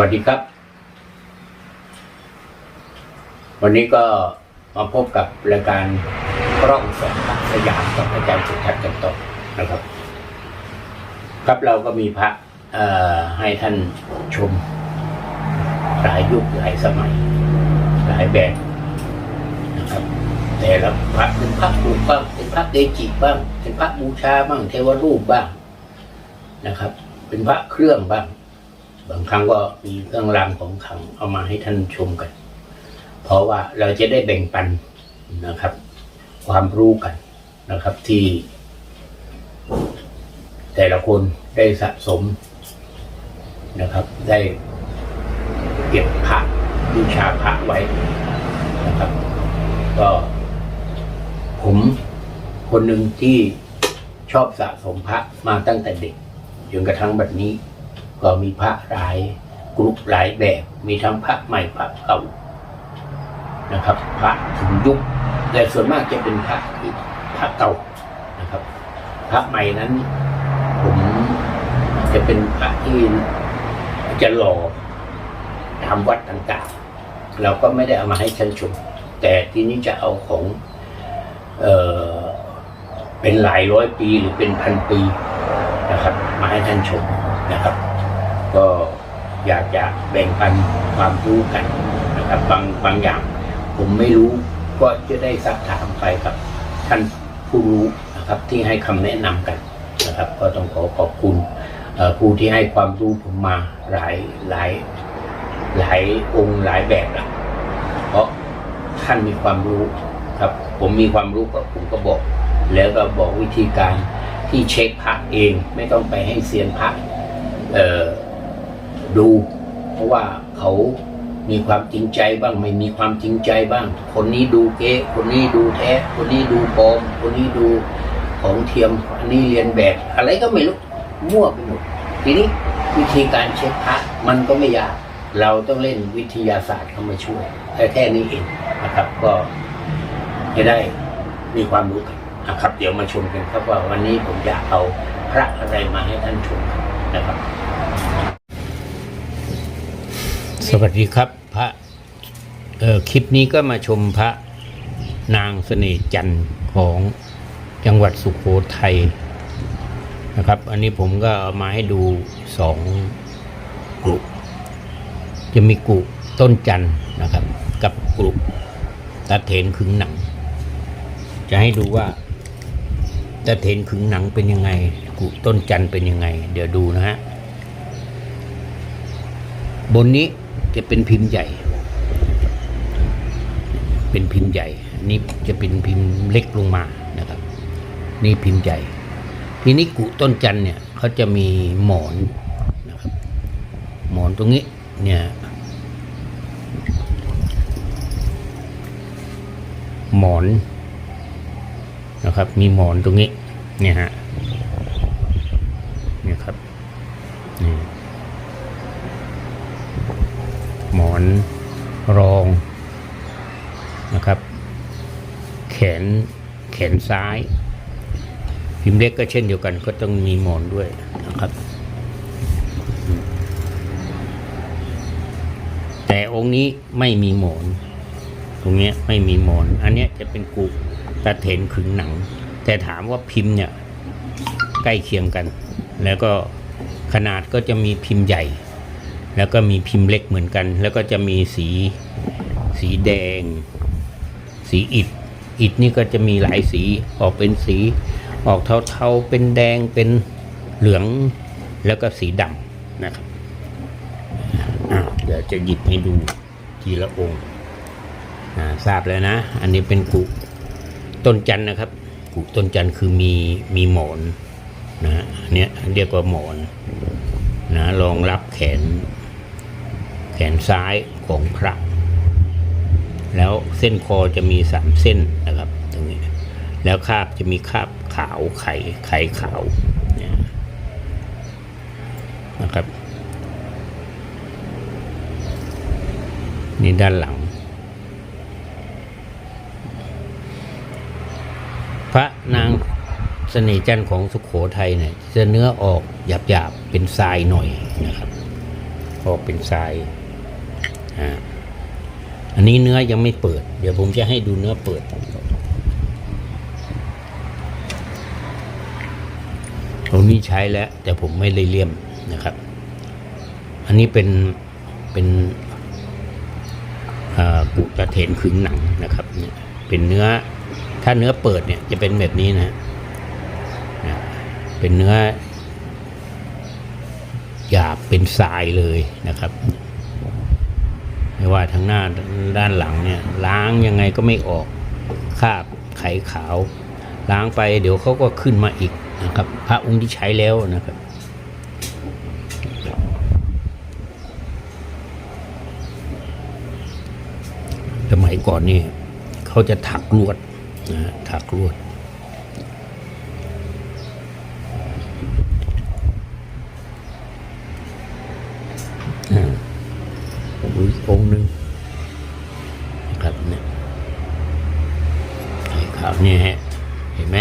วัสดีครับ วันนี้ก็มาพบกับรายการกล้องสองพระสยามกับอาจารย์สุทัศน์กันต่อนะครับ ครับเราก็มีพระให้ท่านชม หลายยุคหลายสมัย หลายแบบนะครับ แต่ละพระเป็นพระปูกบ้างเป็นพระเกจิบ้างเป็นพระบูชาบ้างเทวรูปบ้างนะครับ เป็นพระเครื่องบ้าง บางครั้งก็มีเครื่องรางของขังเอามาให้ท่านชมกัน เพราะว่าเราจะได้แบ่งปันนะครับ ความรู้กันนะครับที่ แต่ละคนได้สะสมนะครับ ได้เก็บพระบูชาพระไว้นะครับ ก็ผมคนหนึ่งที่ชอบสะสมพระมาตั้งแต่เด็กจนกระทั่งบัดนี้ ก็มีพระหลายกรุ๊ปหลายแบบ มีทั้งพระใหม่พระเก่านะครับ พระถึงยุคแต่ส่วนมากจะเป็นพระที่พระเก่านะครับ พระใหม่นั้น ผมจะเป็นพระที่จะหล่อตามวัดต่างๆ เราก็ไม่ได้เอามาให้ชั้นชม แต่ที่นี้จะเอาของเออเป็นหลายร้อยปีหรือเป็นพันปีนะครับ มาให้ท่านชมนะครับ ก็อยากจะแบ่งปันความรู้กันนะครับบางบางอย่าง ผมไม่รู้ก็จะได้สักถามไปกับท่านผู้รู้นะครับที่ให้คำแนะนำกันนะครับ ก็ต้องขอขอบคุณผู้ที่ให้ความรู้ผมมาหลายหลายหลายองค์หลายแบบละเพราะท่านมีความรู้ครับ ผมมีความรู้ก็ผมก็บอก แล้วก็บอกวิธีการที่เช็คพระเอง ไม่ต้องไปให้เซียนพระเอ่อ ดู เพราะว่าเขามีความจริงใจบ้างไม่มีความจริงใจบ้าง คนนี้ดูเก๊คนนี้ดูแท้ คนนี้ดูปลอม คนนี้ดูของเทียมอันนี้เรียนแบบ อะไรก็ไม่รู้มั่วไปหมดทีนี้วิธีการเช็คพระมันก็ไม่ยากเราต้องเล่นวิทยาศาสตร์เข้ามาช่วยแค่แค่นี้เองนะครับ ก็จะได้มีความรู้กันนะครับ เดี๋ยวมาชมกันครับว่าวันนี้ผมอยากเอาพระอะไรมาให้ท่านชมนะครับ สวัสดีครับพระเออคลิปนี้ก็มาชมพระนางเสน่ห์จันทร์ของจังหวัดสุโขทัยนะครับ อันนี้ผมก็เอามาให้ดูสองกลุ่มจะมีกลุ่มต้นจันทร์นะครับ กับกลุ่มตะเถนขึงหนัง จะให้ดูว่าตะเถนขึงหนังเป็นยังไงกลุ่มต้นจันทร์เป็นยังไง เดี๋ยวดูนะฮะบนนี้ จะเป็นพิมพ์ใหญ่ เป็นพิมพ์ใหญ่อันนี้จะเป็นพิมพ์เล็กลงมานะครับ นี่พิมพ์ใหญ่ ทีนี้กุต้นจันเนี่ยเขาจะมีหมอนนะครับ หมอนตรงนี้เนี่ยหมอนนะครับ มีหมอนตรงนี้เนี่ยฮะเนี่ยครับนี่ หมอนรองนะครับ แขนแขนซ้าย พิมพ์เล็กก็เช่นเดียวกัน ก็ต้องมีหมอนด้วยนะครับ แต่องค์นี้ไม่มีหมอน ตรงนี้ไม่มีหมอน อันนี้จะเป็นกุตะเถนขึงหนัง แต่ถามว่าพิมพ์เนี่ยใกล้เคียงกัน แล้วก็ขนาดก็จะมีพิมพ์ใหญ่ แล้วก็มีพิมพ์เล็กเหมือนกัน แล้วก็จะมีสีสีแดง สีอิฐอิฐนี่ก็จะมีหลายสีออกเป็นสี ออกเทาๆเป็นแดงเป็นเหลืองแล้วก็สีดำนะครับเดี๋ยวจะหยิบให้ดูทีละองค์ทราบแล้วนะ อันนี้เป็นกุต้นจันนะครับ กุต้นจันคือมีมีหมอนนะฮะอันเนี้ยเรียกว่าหมอนนะรองรับแขน แขนซ้ายของพระ แล้วเส้นคอจะมีสามเส้นนะครับตรงนี้ แล้วคาบจะมีคาบขาวไข่ไข่ขาวนะครับ นี่ด้านหลัง พระนางเสน่ห์จันทร์ของสุขโขทัยเนี่ยจะเนื้อออกหยาบๆเป็นทรายหน่อยนะครับ ออกเป็นทราย อันนี้เนื้อยังไม่เปิด เดี๋ยวผมจะให้ดูเนื้อเปิดตรงนี้ใช้แล้ว แต่ผมไม่ได้เลี่ยมนะครับ อันนี้เป็นเป็นอ่ากุตะเถนขึงหนังนะครับเป็นเนื้อถ้าเนื้อเปิดเนี่ยจะเป็นแบบนี้นะฮะนะเป็นเนื้อหยาบเป็นทรายเลยนะครับ ไม่ว่าทางหน้าด้านหลังเนี่ยล้างยังไงก็ไม่ออกคราบไขขาว ล้างไปเดี๋ยวเขาก็ขึ้นมาอีกนะครับ พระองค์ที่ใช้แล้วนะครับสมัยก่อนนี่เขาจะถักลวดนะถักลวด อ่าอีกองค์หนึ่งนะครับเนี่ย ไอ้ขาวเนี่ยฮะเห็นไหม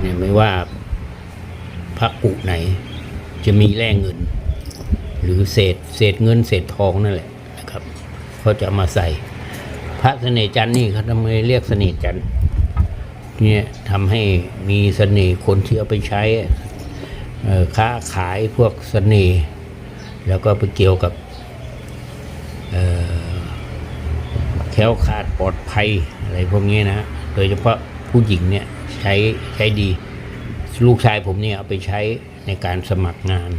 เนี่ยไม่ว่าพระกุไหน จะมีแร่เงิน หรือเศษเศษเงินเศษทองนั่นแหละนะครับเขาจะมาใส่ พระเสน่ห์จันทร์นี่เขาทำไมเรียกเสน่ห์จันทร์เนี่ยทำให้มีเสน่ห์คนที่เอาไปใช้ค้าขายพวกเสน่ห์แล้วก็ไปเกี่ยวกับเอ่อ แคล้วคลาดปลอดภัยอะไรพวกนี้นะ โดยเฉพาะผู้หญิงเนี่ยใช้ใช้ดี ลูกชายผมเนี่ยเอาไปใช้ในการสมัครงาน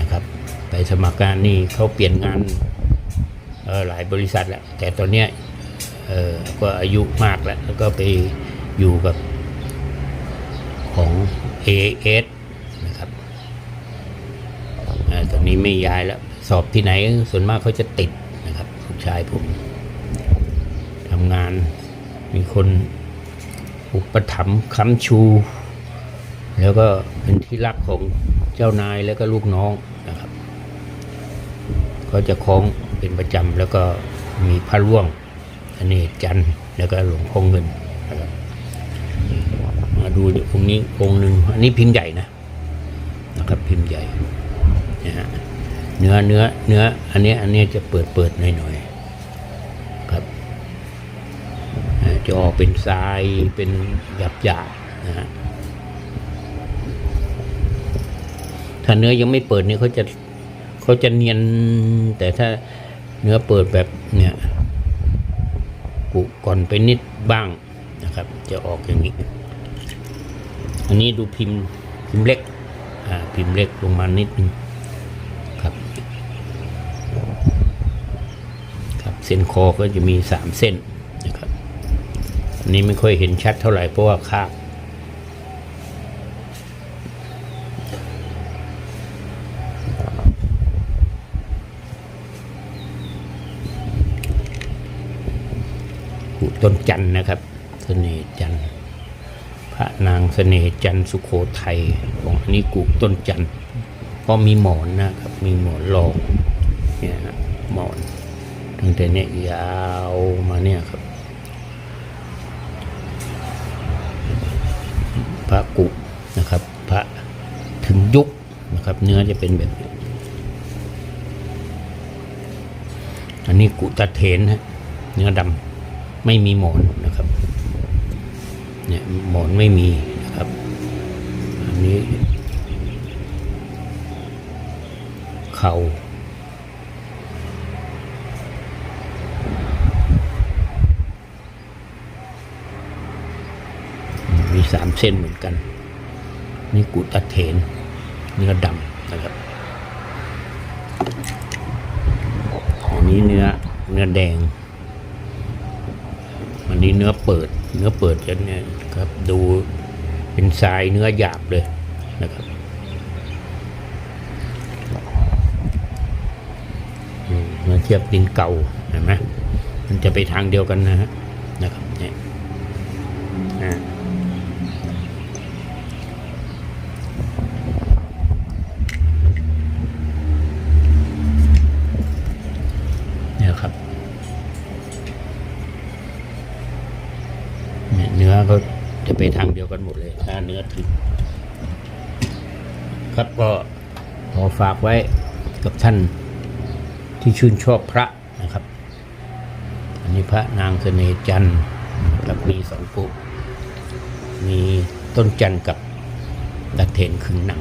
นะครับ ไปสมัครงานนี่เขาเปลี่ยนงานออหลายบริษัทแล้วแต่ตอนเนี้ยออก็อายุมากแล้ว แล้วก็ไปอยู่กับของ AS นะครับอตอนนี้ไม่ย้ายแล้ว สอบที่ไหนส่วนมากเขาจะติดนะครับลูกชายผม งาน มีคนอุปถัมภ์ค้ำชู แล้วก็เป็นที่รักของเจ้านายแล้วก็ลูกน้องนะครับ ก็จะคล้องเป็นประจำแล้วก็มีพระร่วงอเนกจันทร์แล้วก็หลวงพ่อเงินนะครับมาดูองค์นี้องค์หนึ่งอันนี้พิมพ์ใหญ่นะนะครับพิมพ์ใหญ่นะฮะเนื้อเนื้อเนื้ออันนี้อันนี้จะเปิดเปิดหน่อยหน่อยๆครับอ่า จอเป็นทรายเป็นหยาบหยาบๆนะฮะถ้าเนื้อยังไม่เปิดเนี่ยเขาจะเขาจะเนียน แต่ถ้าเนื้อเปิดแบบเนี่ยกุก่อนไปนิดบ้างนะครับ จะออกอย่างนี้ อันนี้ดูพิมพ์พิมพ์เล็กอ่าพิมพ์เล็กลงมานิดนึงครับครับ เส้นคอก็จะมีสามเส้น นนี้ไม่ค่อยเห็นชัดเท่าไหร่เพราะว่าคาบกุต้นจันนะครับเสน่ห์จันพระนางเสน่ห์จันสุโขทัยของอันนี้กุต้นจันก็มีหมอนนะครับ มีหมอนรองเนี่ยหมอนตั้งแต่เนี่ยยาวมาเนี่ยครับ พระกุนะครับ พระถึงยุคนะครับ เนื้อจะเป็นแบบ อันนี้กุตะเถนฮะเนื้อดำไม่มีหมอนนะครับเนี่ยหมอนไม่มีนะครับ อันนี้ เข่ามี สามเส้นเหมือนกัน นี่กุตะเถนเนื้อดำนะครับอันนี้เนื้อเนื้อแดง อันนี้เนื้อเปิด เนื้อเปิดจะเนี่ยครับดูเป็นทรายเนื้อหยาบเลยนะครับเมื่อเทียบดินเก่าเห็นไหมมันจะไปทางเดียวกันนะฮะนะครับเนี่ยอ่าเนี่ยครับ เนี่ยเนื้อก็จะไปทางเดียวกันหมดเลยถ้าเนื้อถึง ครับก็ขอฝากไว้กับท่านที่ชื่นชอบพระนะครับ อันนี้พระนางเสน่ห์จันทร์กับมีสองปุมีต้นจันทร์กับตะเถนขึงหนัง